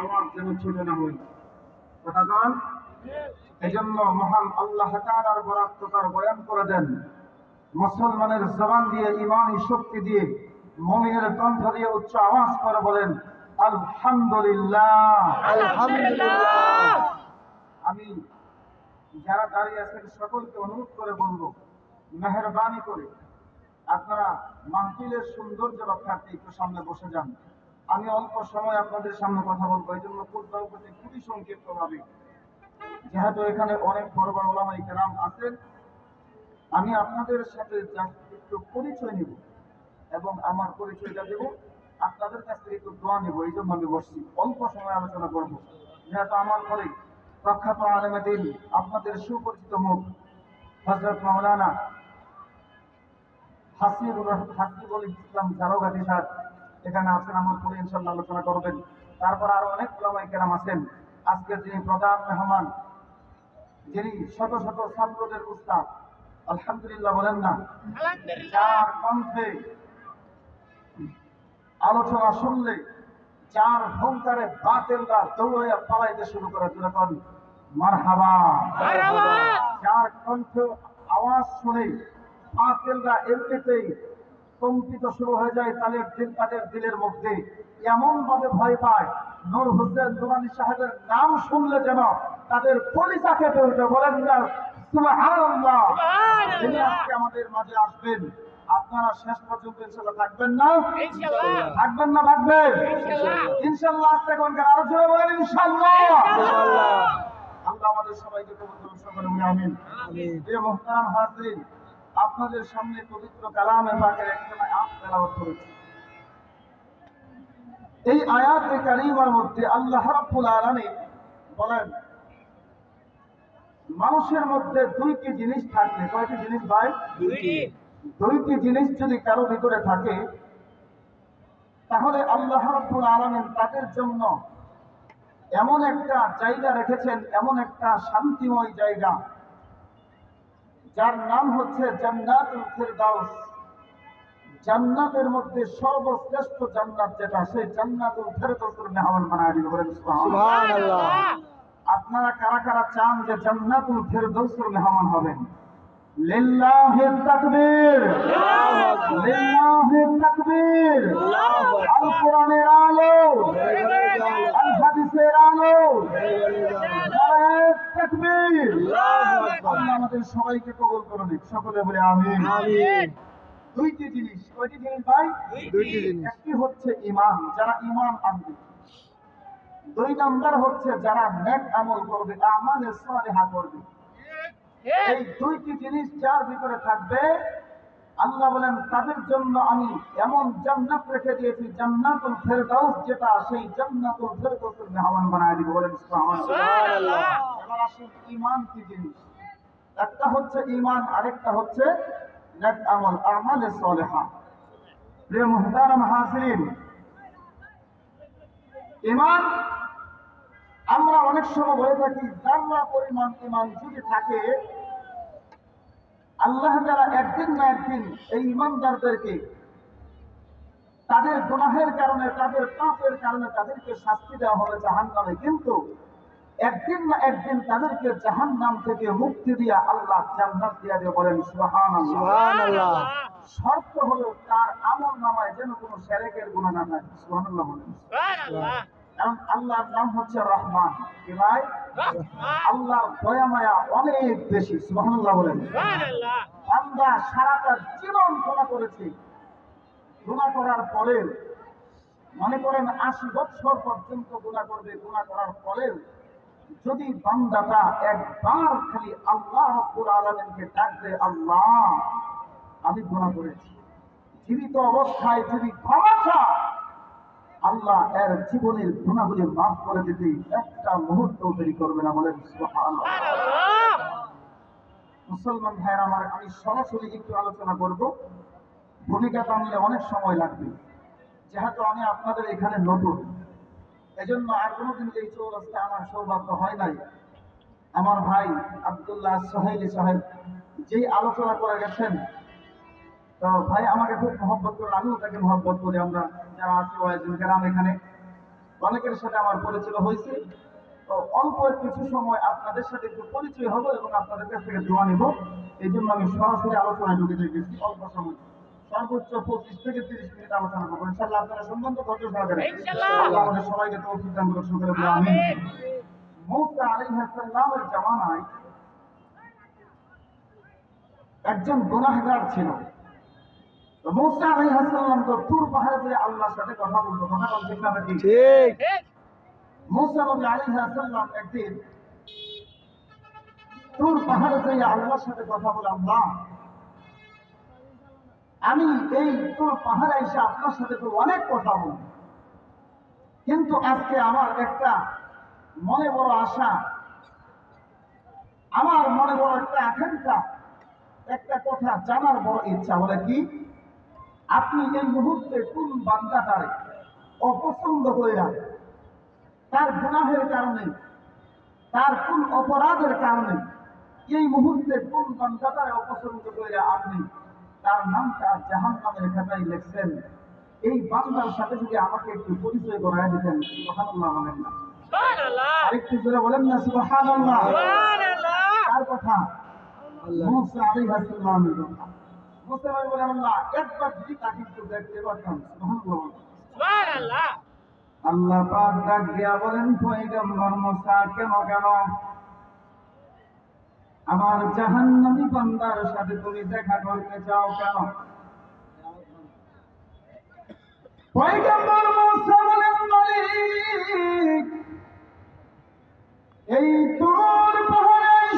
আওয়াজ যেন ছোট না কথা কন? এই জন্য মহান আল্লাহ তাআলার বরাত্মতার বয়ান করে দেন মুসলমানের জবান দিয়ে ইমানি শক্তি দিয়ে মমিনের কণ্ঠ দিয়ে উচ্চ আওয়াজ করে বলেন আলহামদুলিল্লাহ। আলহামদুলিল্লাহ। আমি যারা দাঁড়িয়ে আছেন সকলকে অনুরোধ করে বলব মেহরবানি করে আপনারা মাহফিলের সৌন্দর্য রক্ষার্থে একটু সামনে বসে যান। আমি অল্প সময় আপনাদের সামনে কথা বলব, এই জন্য খুদ্া উপস্থিত খুবই সংক্ষিপ্ত ভাবে। যেহেতু এখানে অনেক বড় বড় ওলামাই কেরাম আছেন, আমি আপনাদের সাথে একটু পরিচয় নিব এবং আমার পরিচয়টা দেব, আপনাদের কাছ থেকে একটু দোয়া নেব, এই জন্য আমি বসছি। অল্প সময় আলোচনা করব। যেহেতু আমার পরে প্রখ্যাত আলেমে দিন, আপনাদের সুপরিচিত মুখ হজরত মাওলানা হাসিবুল হাসিবুল ইসলাম জারোগাটি স্যার। এখানে আছেন আমার পরে ইনশাল্লাহ আলোচনা করবেন। তারপর আরও অনেক ওলামাই কেরাম আছেন। আজকের যিনি প্রধান মেহমান যিনি শত শত ছাত্রদের উস্তাদ আলহামদুলিল্লাহ বলেন না যার কণ্ঠে আলোচনা শুনলে যার হুঙ্কারে বাতেলরা দৌড়াইয়া পালাইতে শুরু করে যখন মারহাবা। যার কণ্ঠ আওয়াজ শুনে বাতেলরা এমনিতেই কম্পিত শুরু হয়ে যায় তাদের দিল তাদের দিলের মধ্যে। এমন ভাবে ভয় পায় নূর হোসেন দুরানি সাহেবের নাম শুনলে যেন তাদের কলিজা কেঁপে উঠে বলেন না সুবহানাল্লাহ। তিনি আজকে আমাদের মাঝে আসবেন। আপনারা শেষ পর্যন্ত ইনশাল্লাহ থাকবেন না? থাকবেন না থাকবেন? ইনশাল্লাহ আজকে কোনকার আরও জোরে বলেন ইনশাল্লাহ আল্লাহ আমাদের সবাইকে আমিন। প্রিয় মুহতারাম হাজরিন আপনাদের সামনে পবিত্র কালামে পাকের একটা আয়াত তেলাওয়াত করেছি। এই আয়াতে কারিমার মধ্যে আল্লাহ রাব্বুল আলামিন বলেন মানুষের মধ্যে দুইটি জিনিস থাকলে কয়টি জিনিস ভাই? দুইটি জিনিস যদি কারও ভিতরে থাকে তাহলে আল্লাহ রাব্বুল আলামিন তাদের জন্য এমন একটা জায়গা রেখেছেন এমন একটা শান্তিময় জায়গা। যার নাম হচ্ছে জান্নাতুল ফিরদাউস। জান্নাতের মধ্যে সর্বশ্রেষ্ঠ জান্নাত যেটা সেই জান্নাতুল ফেরদৌসের মেহমান বানায় দিল বলেন সুবহানাল্লাহ। সুবহানাল্লাহ। আপনারা কারা কারা চান যে জান্নাতুল ফেরদৌসের মেহমান হবেন? লিল্লাহি তাকবীর। লিল্লাহি তাকবীর। আল। কোরআনের আলো। আল হাদিসের আলো তাকবীর। আল্লাহ আমাদের সবাইকে কবুল করুন সকলে বলে আমিন। আমিন। দুইটি জিনিস। কয়টি জিনিস ভাই? দুইটি জিনিস। একটি হচ্ছে ইমান যারা ইমান আনবে। দুই নাম্বার হচ্ছে যারা নেক আমল করবে আমালে সালেহা করবে। এই দুইটি জিনিস যার ভিতরে থাকবে আল্লাহ বলেন তাদের জন্য আমি এমন জান্নাত রেখে দিয়েছি জান্নাতুল ফেরদাউস যেটা সেই জান্নাতুল ফেরদাউসের মেহমান বানায় দিব বলেন সুবহানাল্লাহ। এবার আসুন ইমান কি জিনিস? একটা হচ্ছে আরেকটা হচ্ছে নেক আমল আমালে সালেহা। প্রিয় মুহতারাম ইমান আমরা অনেক সময় বলে থাকি জানলা পরিমাণ ইমান যদি থাকে আল্লাহ তারা একদিন না একদিন এই ইমানদারদেরকে তাদের গুনাহের কারণে তাদের পাপের কারণে তাদেরকে শাস্তি দেওয়া হবে জাহান নামে কিন্তু একদিন না একদিন তাদেরকে জাহান নাম থেকে মুক্তি দিয়া আল্লাহ জান্নাত দিয়া দিয়ে বলেন সুবহানাল্লাহ। সুবহানাল্লাহ। শর্ত হলো তার আমল নামায় যেন কোনো সেরেকের গুণা না থাকে। সুবহানাল্লাহ বলেন। আল্লাহর নাম হচ্ছে রহমান। কি ভাই? আল্লাহর দয়া মায়া অনেক বেশি সুবহানাল্লাহ বলেন। আমরা সারাটা জীবন গুণা করেছি। গুণা করার পরে মনে করেন আশি বছর পর্যন্ত গুণা করবে গুণা করার পরেও যদি বান্দাটা একবার খালি আল্লাহ রব্বুল আলমিনকে ডাকবে আল্লাহ আমি গুণা করেছি। জীবিত অবস্থায় যদি ক্ষমা চায়, আল্লাহ এর জীবনের গুণাগুলি মাফ করে দিতে একটা মুহূর্ত দেরি করবে না বলেন মুসলমান ভাইয়ের আমার, আমি সরাসরি একটু আলোচনা করব। ভূমিকা টানলে অনেক সময় লাগবে। যেহেতু আমি আপনাদের এখানে নতুন, এজন্য আর কোনোদিন এই চৌরাস্তায় আমার সৌভাগ্য হয় নাই। আমার ভাই আব্দুল্লাহ সোহেলি সাহেব যেই আলোচনা করে গেছেন, তো ভাই আমাকে খুব মহব্বত করেন, আমিও তাকে মহব্বত করি। আমরা যারা আছি ওয়াইজুল গ্রাম এখানে অনেকের সাথে আমার পরিচয় হয়েছে। তো অল্প কিছু সময় আপনাদের সাথে একটু পরিচয় হব এবং আপনাদের কাছ থেকে দোয়া নিব। এই জন্য আমি সরাসরি আলোচনায় ঢুকে গেছি অল্প সময়। সর্বোচ্চ পঁচিশ থেকে তিরিশ মিনিট আলোচনা করব। ইনশাল্লাহ আপনারা সম্বন্ধ ধৈর্য সহকারে। আমাদের সবাইকে তৌফিক দান করে আমিন। মুসা জামানায় একজন গুনাহগার ছিল। তো মুসা আলাইহিস তো তুর পাহাড়ে যে আল্লাহর সাথে কথা বলতো কথা বলতে ঠিক ঠিক। ঠিক। ঠিক মুসা নবী আলাইহিস একদিন তুর পাহাড়ে যে আল্লাহর সাথে কথা বলে আল্লাহ। আমি এই তোর পাহাড়ে এসে আপনার সাথে তো অনেক কথা বলি কিন্তু আজকে আমার একটা মনে বড় আশা আমার মনে বড় একটা আকাঙ্ক্ষা একটা কথা জানার বড় ইচ্ছা বলে কি? আপনি এই মুহূর্তে কোন বান্দাটারে অপছন্দ কইরা তার গুনাহের কারণে তার কোন অপরাধের কারণে এই মুহূর্তে কোন বান্দাটারে অপছন্দ কইরা আপনি তার নামটা জাহান নামের খাতায় লিখছেন। এই বান্দার সাথে যদি আমাকে একটু পরিচয় করায় দিতেন সুবহানাল্লাহ বলেন না। আরেকটু জোরে বলেন না সুবহানাল্লাহ। কার কথা মুসা আলাইহিস সালামের কথা। ভাই বলেন আল্লাহ একবার যদি তাকে একটু দেখতে পারতাম। সুবহানাল্লাহ। আল্লাহ পাক ডাক দিয়া বলেন পয়গম্বর মুসা কেন কেন? আমার জাহান্নামী বান্দার সাথে তুমি দেখা করতে চাও কেন? পয়গম্বর মুসা বলেন মালিক এই তোর পাহাড়ের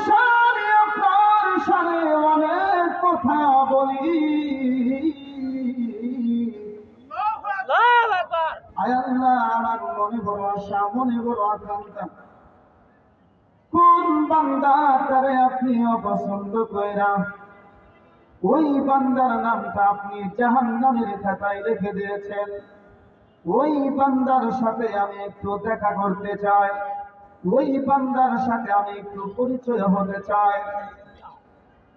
আমার মনে বড় মনে বড় আকাঙ্ক্ষা। কোন বান্দা আপনি অপছন্দ কইরা ওই বান্দার নামটা আপনি জাহান্নামের খাতায় লিখে দিয়েছেন। ওই বান্দার সাথে আমি একটু দেখা করতে চাই। ওই বান্দার সাথে আমি একটু পরিচয় হতে চাই।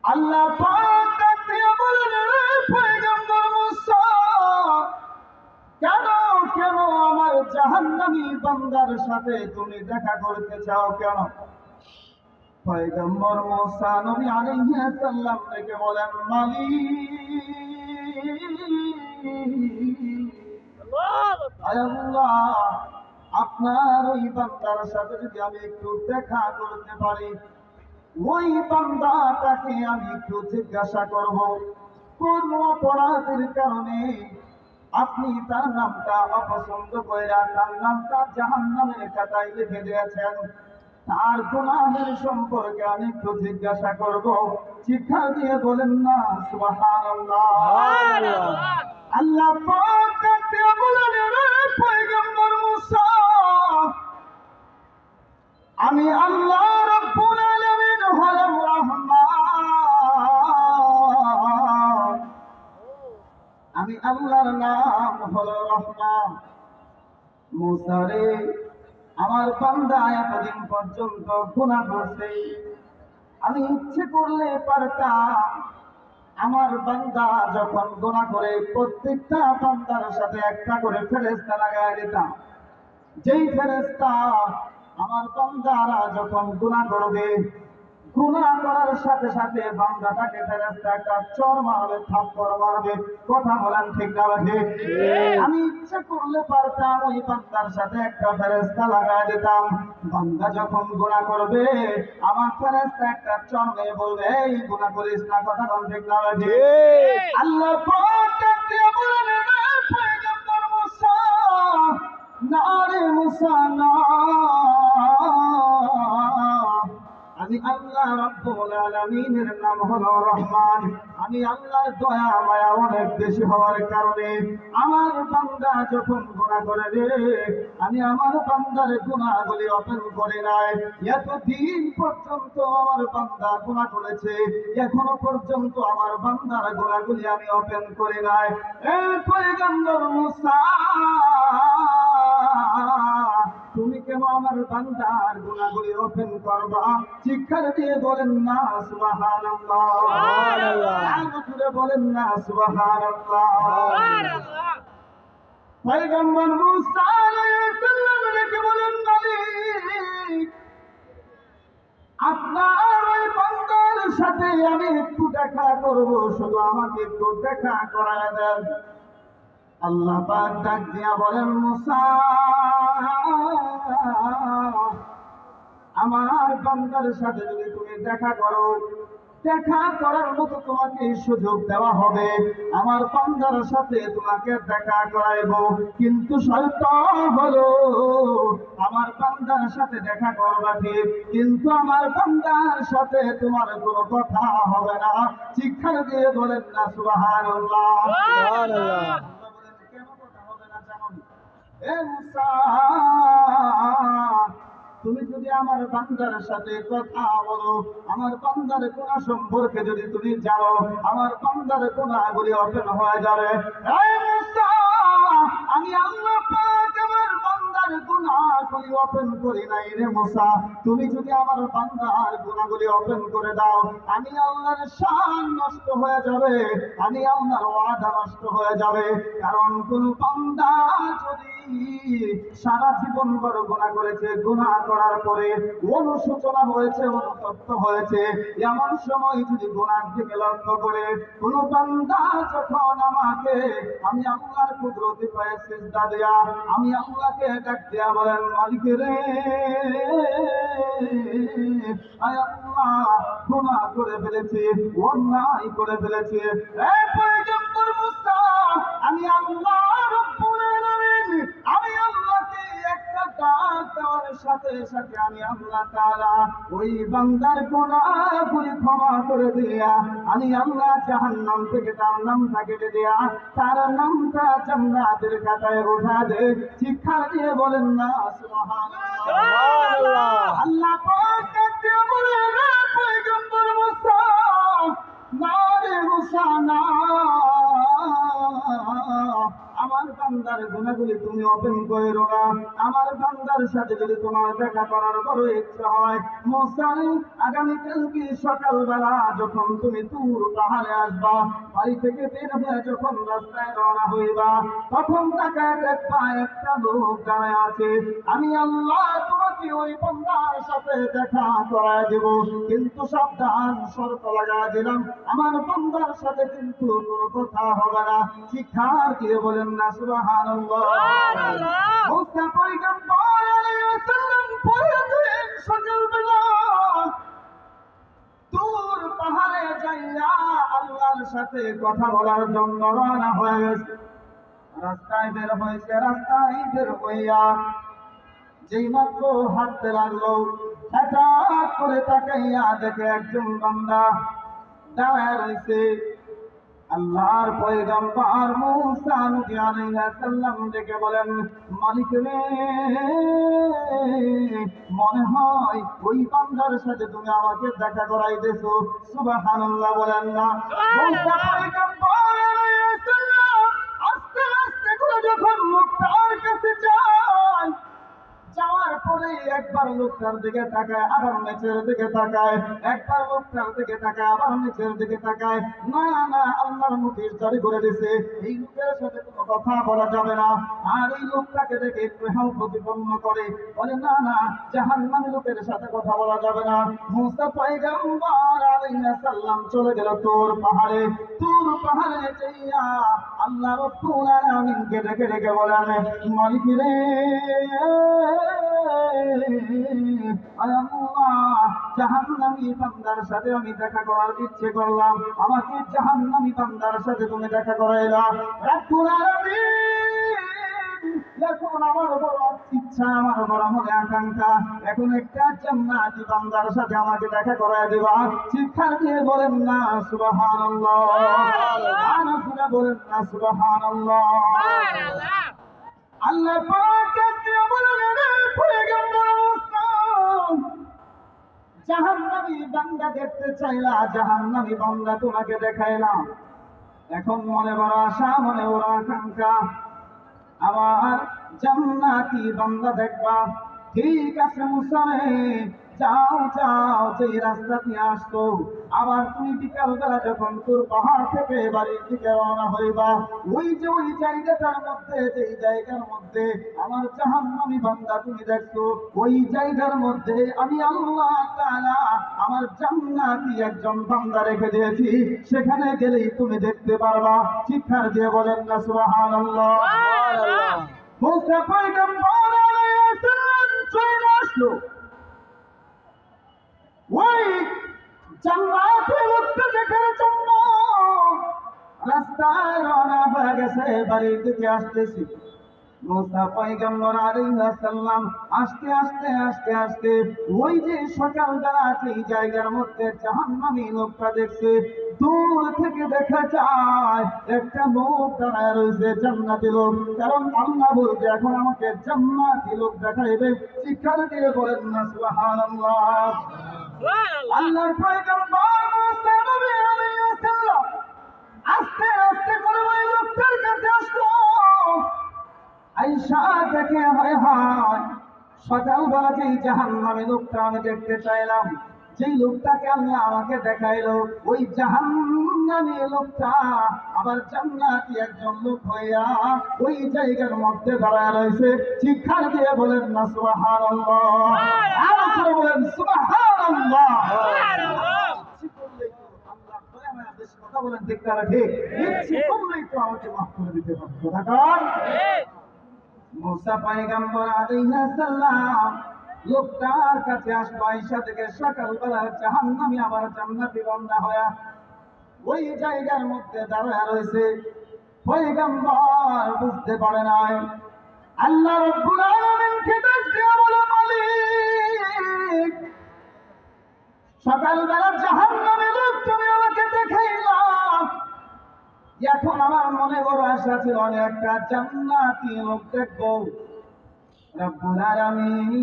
আল্লাহ পাক ডাক দিয়া বলেন, "রে পয়গম্বর মুসা, কেন কেন আমার জাহান্নামী বান্দার সাথে তুমি দেখা করতে চাও কেন? পয়গম্বর মুসা নবী আলাইহিস থেকে বলেন আল্লাহ, আপনার ওই বান্দার সাথে যদি আমি একটু দেখা করতে পারি, ওই বান্দাটাকে আমি একটু জিজ্ঞাসা করব। কোন অপরাধের কারণে আপনি তার নামটা অপছন্দ করে তার নামটা জাহান নামের খাতায় লিখে দিয়েছেন। তার গুনাহের সম্পর্কে আমি একটু জিজ্ঞাসা করব। শিক্ষা দিয়ে বলেন না সুবহানাল্লাহ। আল্লাহ আমি আল্লাহ রাব্বুল আলামিন হলাম রহমান। আমি আল্লাহর নাম হলো রহমান। মুসা রে, আমার বান্দা এতদিন পর্যন্ত গুণা করছে। আমি ইচ্ছে করলে পারতাম। আমার বান্দা যখন গোনা করে প্রত্যেকটা বান্দার সাথে একটা করে ফেরেস্তা লাগাই দিতাম। যেই ফেরেস্তা আমার বান্দারা যখন গুণা করবে গুণা করার সাথে সাথে বান্দাটাকে ফেরেস্তা একটা চর মারবে থাপ্পড় মারবে। কথা বলেন ঠিক না ঠিক? আমি ইচ্ছে করলে পারতাম ওই বান্দার সাথে একটা ফেরেস্তা লাগাই দিতাম। বান্দা যখন গুণা করবে আমার ফেরেস্তা একটা চর মেয়ে বলবে এই গুণা করিস না কথা বলেন ঠিক না ঠিক? আল্লাহ পাক ডাক দিয়ে বলেন, "রে পয়গম্বর মুসা, না রে মুসা, না। আমি আল্লাহ রাব্বুল আলামিনের নাম হলো রহমান। আমি আল্লাহর দয়া, মায়া অনেক বেশি হওয়ার কারণে আমার বান্দা যখন গুনাহ করে রে, আমি আমার বান্দার গুনাহগুলি ওপেন করে নাই। এতদিন পর্যন্ত আমার বান্দা গুনাহ করেছে, এখনও পর্যন্ত আমার বান্দার গুনাহগুলি আমি ওপেন করে নাই। এ পয়গম্বর মুসা আমার বান্দার ওপেন করবা? শিক্ষার দিয়ে বলেন না সুবহানাল্লাহ। সুবহানাল্লাহ। বলেন না সুবহানাল্লাহ। সুবহানাল্লাহ। পয়গম্বর মুসা আলাইহিস সালাম ডেকে বলেন মালিক আপনার ওই বান্দার সাথে আমি একটু দেখা করব শুধু আমাকে একটু দেখা করায় দেন। আল্লাহ পাক ডাক দিয়া বলেন মুসা আমার বান্দার সাথে যদি তুমি দেখা করো, দেখা করার মতো তোমাকে সুযোগ দেওয়া হবে। আমার বান্দার সাথে তোমাকে দেখা করাইব। কিন্তু শর্ত হলো, আমার বান্দার সাথে দেখা করবা ঠিক, কিন্তু আমার বান্দার সাথে তোমার কোনো কথা হবে না। শিক্ষার দিয়ে বলেন না সুবহানাল্লাহ। তুমি যদি আমার বান্দার সাথে কথা বলো, আমার বান্দার কোনা সম্পর্কে যদি তুমি জানো, আমার বান্দার কোনাগুলি অপেন হয়ে যাবে। আমি আল্লাহ আমার বান্দার গুনাহগুলি ওপেন করি নাই রে মুসা। তুমি যদি আমার বান্দার গুনাহগুলি ওপেন করে দাও, আমি আল্লাহর শান নষ্ট হয়ে যাবে, আমি আল্লাহর ওয়াদা নষ্ট হয়ে যাবে। কারণ কোন বান্দা যদি সারা জীবন বড় গুণা করেছে গুণা করার পরে অনুশোচনা হয়েছে, অনুতপ্ত হয়েছে, এমন সময় যদি গুণার দিকে লক্ষ্য করে, কোন বান্দা যখন আমাকে, আমি আল্লাহর কুদরতি পায়ে সিজদা দেয়া, আমি আল্লাহকে ডাক দেয়া বলেন মালিক রে। আয় আল্লাহ গুনাহ করে ফেলেছি অন্যায় করে ফেলেছি। সাথে সাথে ওঠা দে শিক্ষা দিয়ে বলেন না। আল্লাহ পাক না আমার বান্দার গুণাগুলি তুমি ওপেন করো না। আমার বান্দার সাথে যদি তোমার দেখা করার বড় ইচ্ছা হয়, মোসাই, আগামীকাল কি সকালবেলা যখন তুমি তুর পাহাড়ে আসবা, বাড়ি থেকে বের হয়ে যখন রাস্তায় রওনা হইবা, তখন তাকে দেখবা একটা লোক দাঁড়ায় আছে। আমি আল্লাহ তোমাকে ওই বান্দার সাথে দেখা করায় দেব। কিন্তু সাবধান, শর্ত লাগা দিলাম। আমার বান্দার সাথে কিন্তু কোনো কথা হবে না। শিক্ষার দিয়ে বলেন না সুবহানাল্লাহ। সুবহানাল্লাহ। মুসা পয়গম্বর আলাইহিস সালাম পড়েছেন সকালবেলা দূর পাহাড়ে যাইয়া আল্লাহর সাথে কথা বলার জন্য রওনা হয়ে গেছে। রাস্তায় বের হয়েছে রাস্তায় বের হইয়া যেই মাত্র হাঁটতে লাগল হঠাৎ করে তাকাইয়া দেখে একজন বান্দা দাঁড়ায় রয়েছে। আল্লাহর পয়গম্বর মুসা নবী আলাইহিস সালাম ডেকে বলেন মালিক রে মনে হয় ওই বান্দার সাথে তুমি আমাকে দেখা করাইতেছো। সুবহানাল্লাহ বলেন না। মুসা পয়গম্বর আলাইহিস সালাম আস্তে আস্তে করে যখন মুক্তার কাছে যায় যাওয়ার পরে একবার লোকটার দিকে তাকায়, আবার নিচের দিকে তাকায়, একবার লোকটার দিকে তাকায়, আবার নিচের দিকে তাকায়। না না, আল্লাহর নোটিশ জারি করে দিছে। এই লোকের সাথে কোনো কথা বলা যাবে না। আর এই লোকটাকে দেখে একটু হাউ প্রতিপন্ন করে। বলে, না না, জাহান্নামী লোকের সাথে কথা বলা যাবে না। মুসা পয়গম্বর আলাইহিস সালাম চলে গেল তোর পাহাড়ে। তোর পাহাড়ে যাইয়া আল্লাহ রব্বুল আলামিনকে ডেকে ডেকে বলেন, মালিক রে জাহান্নামী বান্দার সাথে আমি দেখা করার ইচ্ছে করলাম। আমাকে জাহান্নামী বান্দার সাথে তুমি দেখা করাইলা। রব্বুল আলামিন এখন আমার বড় ইচ্ছা আমার বড় মনে আকাঙ্ক্ষা। এখন একটা জান্নাতি বান্দার সাথে আমাকে দেখা করায় দেবা। শিক্ষার দিয়ে বলেন না সুবহানাল্লাহ। বলেন না সুবহানাল্লাহ। আল্লাহ পাক বলেন পয়গম্বর মুসা জাহান্নামী দেখতে চাইলা, জাহান্নামী বান্দা তোমাকে দেখাইলাম এখন মনে বড় আশা, মনে বড় আকাঙ্ক্ষা। আমার জান্নাতি বান্দা দেখবা। ঠিক আছে মুসারে যাও যাও যেই রাস্তা দিয়ে আসতো আবার তুমি বিকালবেলা যখন তোর পাহাড় থেকে বাড়ির দিকে রওনা হইবা ওই যে ওই জায়গাটার মধ্যে জায়গার মধ্যে আমার জাহান্নামী বান্দা তুমি দেখছ ওই জায়গার মধ্যে আমি আল্লাহ তাআলা আমার জান্নাতি একজন বান্দা রেখে দিয়েছি। সেখানে গেলেই তুমি দেখতে পারবা শিক্ষার দিয়ে বলেন না সুবহানাল্লাহ। সুবহানাল্লাহ। মুসা পয়গম্বর আলাইহিস সালাম চলে আসলো। ওই জান্নাতে লোকটা দেখার জন্য রাস্তায় রওনা হয়ে গেছে, বাড়ির দিকে আসতেছি। মুসা পয়গম্বর আলাইহিস সালাম আস্তে আস্তে আস্তে আস্তে ওই যে সকালবেলা সেই জায়গার মধ্যে জাহান্নামী লোকটা দেখছে, দূর থেকে দেখা যায় একটা লোক দাঁড়ায় রয়েছে, জান্নাতি লোক। কারণ আল্লাহ বলছে, এখন আমাকে জান্নাতি লোক দেখাইবে। শিক্ষা দিয়ে বলেন না, সুবহানাল্লাহ। আল্লাহর আস্তে আস্তে করে ওই লোকটার কাছে আসলো। দেখে জাহান্নামী লোকটা আমি দেখতে চাইলাম। যেই লোকটাকে আল্লাহ আমাকে দেখাইলো, ওই জাহান্নামী লোকটা আবার জান্নাতি একজন লোক হইয়া ওই জায়গার মধ্যে দাঁড়ায় রয়েছে। শিক্ষার দিয়ে বলেন না সুবহানাল্লাহ। করে বলেন সুবহানাল্লাহ। সুবহানাল্লাহ। ইচ্ছে করলেই তো আল্লাহ দয়া মায়া বেশি কথা বলেন দেখতে হবে ঠিক? ইচ্ছে করলেই তো আমাকে মাফ করে দিতে পারবে কথা কর মুসা পয়গম্বর আলাইহিস সালাম লোকটার কাছে আসলো আয়েশা থেকে সকালবেলা জাহান্নামী আবার জান্নাতি বান্দা হয়া ওই জায়গার মধ্যে দাঁড়ায় রয়েছে। পয়গম্বর বুঝতে পারে নাই আল্লাহ রাব্বুল সকালবেলা জাহান নামে লোক তুমি আমাকে দেখাইলা। এখন আমার মনে বড় আশা ছিল অনেকটা জান্নাতি লোক দেখব। রব্বুল আলামিন।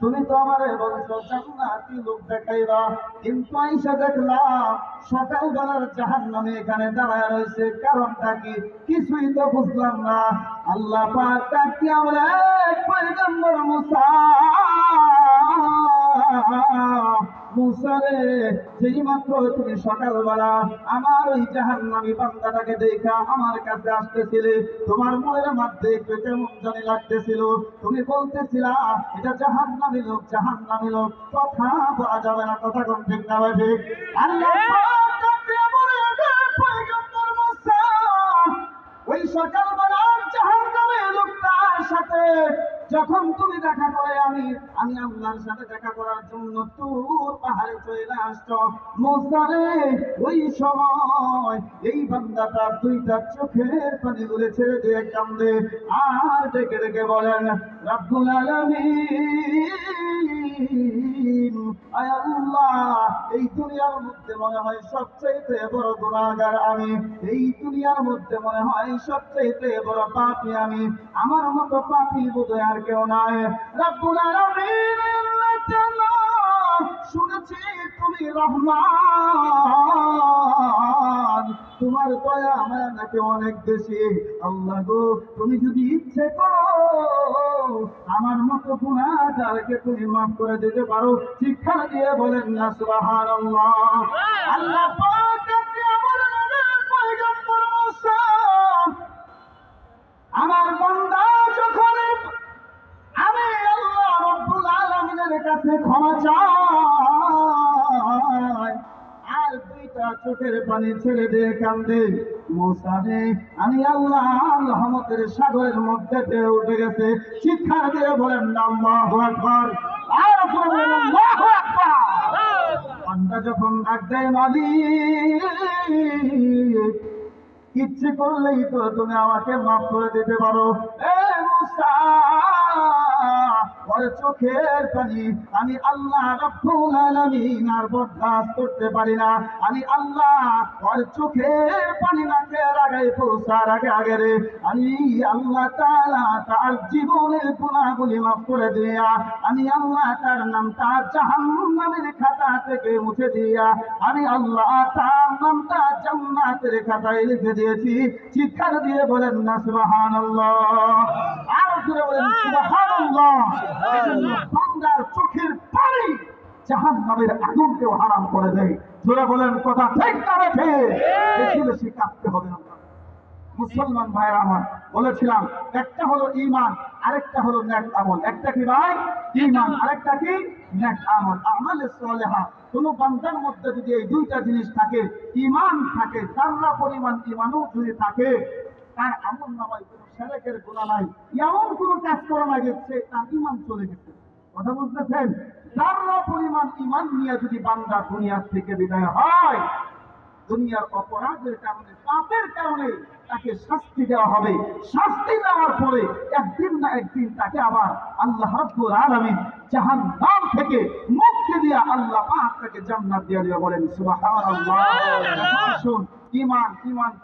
তুমি তো আমার বলছো জান্নাতি লোক দেখাইবা। কিন্তু আইসা দেখলাম, সকালবেলার জাহান্নামে এখানে দাঁড়ায় রয়েছে। কারণটা কি? কিছুই তো বুঝলাম না। আল্লাহ পাক ডাকতে আমরা এক পয়গম্বর মুসা মুসারে যেই মাত্র তুমি সকালবেলা আমার ওই জাহান্নামী বান্দাটাকে দেখা আমার কাছে আসতেছিলে তোমার মনের মধ্যে একটু কেমন জানি লাগতেছিল। তুমি বলতেছিলা এটা জাহান্নামী লোক জাহান্নামী লোক। কথা বলা যাবে না কথা কোন ঠিক না ভাই ঠিক? আল্লাহ পাক ডাক দিয়া বলে, "হে পয়গম্বর মুসা, ওই সকালবেলা জাহান্নামী লোকটার সাথে যখন তুমি দেখা করে আমি আমি আল্লাহর সাথে দেখা করার জন্য তোর পাহাড়ে চলে আসছ। মোসারে ওই সময় এই বান্দাটা দুইটা চোখের পানি গুলে ছেড়ে দিয়ে কান্দে আর ডেকে ডেকে বলেন, রাব্বুল আলামিন, আয় আল্লাহ এই দুনিয়ার মধ্যে মনে হয় সবচাইতে বড় গুণাগার আমি। এই দুনিয়ার মধ্যে মনে হয় সবচাইতে বড় পাপী আমি। আমার মতো পাপী বোধহয় আর কেউ নাই। রাব্বুল আলামিন শুনেছি তুমি রহমান। তোমার দয়া আমার নাকি অনেক বেশি। আল্লাহ গো, তুমি যদি ইচ্ছে করো আমার মতো গুণাগারকে তুমি মাফ করে দিতে পারো। শিক্ষা দিয়ে বলেন না সুবহানাল্লাহ। আল্লাহ আমার বান্দা যখন আমি আল্লাহ রব্বুল আলামিনের কাছে ক্ষমা চাই আর দুইটা চোখের পানি ছেড়ে দিয়ে কান্দে আমি আল্লাহ রহমতের সাগরের মধ্যে পেয়ে উঠে গেছে। শিক্ষা দিয়ে বলেন, আল্লাহু আকবার। যখন ডাক দেয়, মালিক, ইচ্ছে করলেই তো তুমি আমাকে মাফ করে দিতে পারো। এ মুসা ওর চোখের পানি, আমি আল্লাহ রব্বুল আলামিন আর বরদাস্ত করতে পারি না। আমি আল্লাহ ওর চোখের পানি নাকে লাগাই পৌঁছার আগে আগে রে। আমি আল্লাহ তাআলা তার জীবনের গুণাগুলি মাফ করে দিয়া, আমি আল্লাহ তার নাম তার জাহান্নামের খাতা থেকে মুছে দিয়া, আমি আল্লাহ তার নামটা জান্নাতের খাতায় লিখে দিয়েছি। চিৎকার দিয়ে বলেন না, সুবহানাল্লাহ। আর জোরে বলেন, সুবহানাল্লাহ। বান্দার চোখের পানি জাহান্নামের আগুনকেও হারাম করে দেয়। জোরে বলেন কথা ঠিক না বেঠে বেশি বেশি কাঁদতে হবে না। মুসলমান ভাইয়ের আমার বলেছিলাম একটা হলো ইমান আরেকটা হলো নেক আমল। একটা কি ভাই? ইমান আরেকটা কি? নেক আমল। আমল সালেহা কোন বান্দার মধ্যে যদি এই দুইটা জিনিস থাকে ইমান থাকে যারা পরিমাণ ইমানও যদি থাকে তার আমল নামায় কোনো সেরেকের নাই এমন কোনো কাজ করা তার ইমান চলে গেছে। কথা বুঝতেছেন? যারা পরিমাণ ইমান নিয়ে যদি বান্দা দুনিয়ার থেকে বিদায় হয় দুনিয়ার অপরাধের কারণে পাপের কারণে তাকে শাস্তি দেওয়া হবে। শাস্তি দেওয়ার পরে একদিন না একদিন তাকে আবার আল্লাহ রাব্বুল আলামিন জাহান্নাম থেকে মুক্তি দিয়ে আল্লাহ পাক তাকে জান্নাত দিয়ে দিবে বলেন সুবহানাল্লাহ। ইমান ইমান